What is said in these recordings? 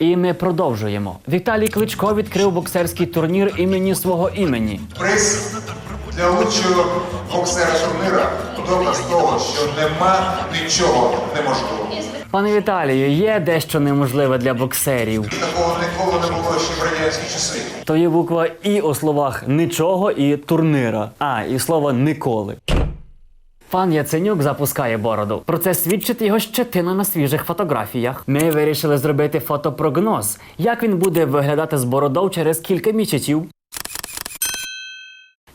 І ми продовжуємо. Віталій Кличко відкрив боксерський турнір імені свого імені. Приз для лучшого боксера турнира доказ того, що нема нічого неможливого. Пане Віталію, є дещо неможливе для боксерів. Такого ніколи не було ще в радянські часи. То є буква І у словах нічого і турнира. А, і слово ніколи. Пан Яценюк запускає бороду. Про це свідчить його щетина на свіжих фотографіях. Ми вирішили зробити фотопрогноз, як він буде виглядати з бородою через кілька місяців.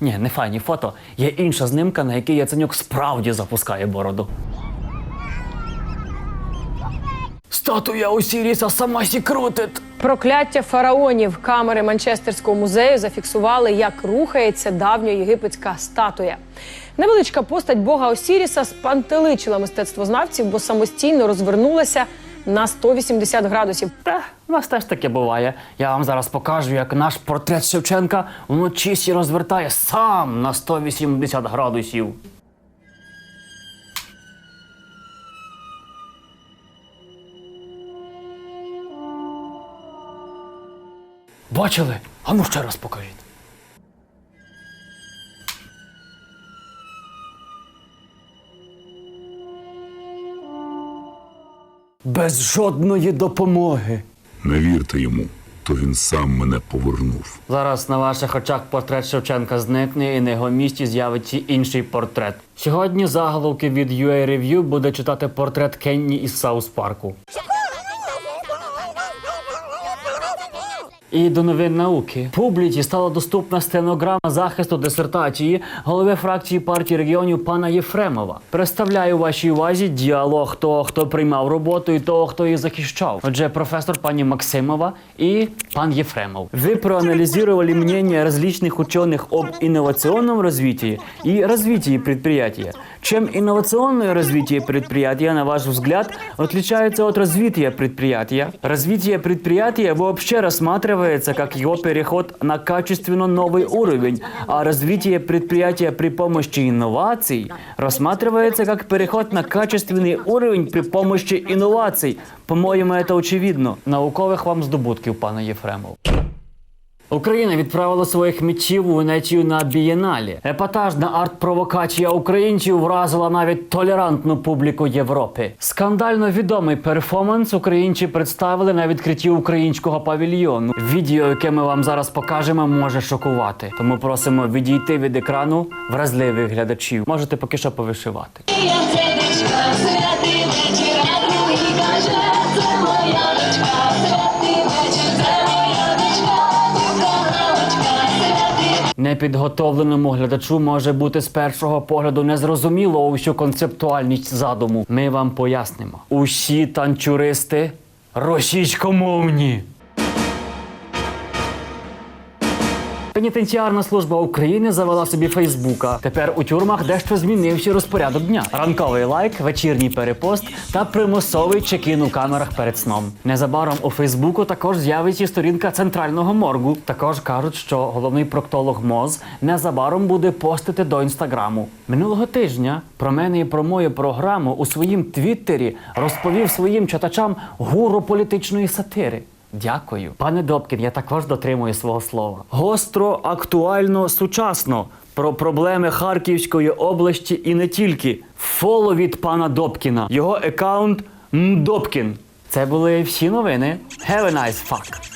Ні, не файні фото. Є інша знимка, на якій Яценюк справді запускає бороду. Статуя Осіріса сама сі крутить. Прокляття фараонів камери Манчестерського музею зафіксували, як рухається давньоєгипетська статуя. Невеличка постать бога Осіріса спантеличила мистецтвознавців, бо самостійно розвернулася на 180 градусів. Та, у нас теж таке буває. Я вам зараз покажу, як наш портрет Шевченка вночі розвертає сам на 180 градусів. Бачили? А ну ще раз покажіть. Без жодної допомоги. Не вірте йому, то він сам мене повернув. Зараз на ваших очах портрет Шевченка зникне і на його місці з'явиться інший портрет. Сьогодні заголовки від UA Review буде читати портрет Кенні із Саус Парку. І до новин науки публіці стала доступна стенограма захисту дисертації голови фракції партії регіонів пана Єфремова. Представляю вашій увазі діалог того, хто приймав роботу, і того, хто її захищав. Отже, професор пані Максимова і пан Ефремов. Ви проанализировали мнения различных ученых об инновационном развитии и развитии предприятия. Чем инновационное развитие предприятия, на ваш взгляд, отличается от развития предприятия? Развитие предприятия вообще рассматривается как его переход на качественно новый уровень, а развитие предприятия при помощи инноваций рассматривается как переход на качественный уровень при помощи инноваций. По-моєму, это очевидно. Наукових вам здобутків, пане Єфремов. Україна відправила своїх митців у Венецію на бієналі. Епатажна арт-провокація українців вразила навіть толерантну публіку Європи. Скандально відомий перформанс українці представили на відкритті українського павільйону. Відео, яке ми вам зараз покажемо, може шокувати. Тому просимо відійти від екрану вразливих глядачів. Можете поки що повишивати. Я Непідготовленому глядачу може бути з першого погляду незрозуміло усю концептуальність задуму. Ми вам пояснимо. Усі танчуристи російськомовні. Пенітенціарна служба України завела собі Фейсбука. Тепер у тюрмах дещо змінився розпорядок дня. Ранковий лайк, вечірній перепост та примусовий чекін у камерах перед сном. Незабаром у Фейсбуку також з'явиться сторінка центрального моргу. Також кажуть, що головний проктолог МОЗ незабаром буде постити до інстаграму. Минулого тижня про мене і про мою програму у своїм твіттері розповів своїм читачам гуру політичної сатири. Дякую, пане Добкін. Я також дотримую свого слова. Гостро, актуально, сучасно про проблеми Харківської області і не тільки. Фоло від пана Добкіна. Його екаунт Мдобкін. Це були всі новини. Have a nice fuck.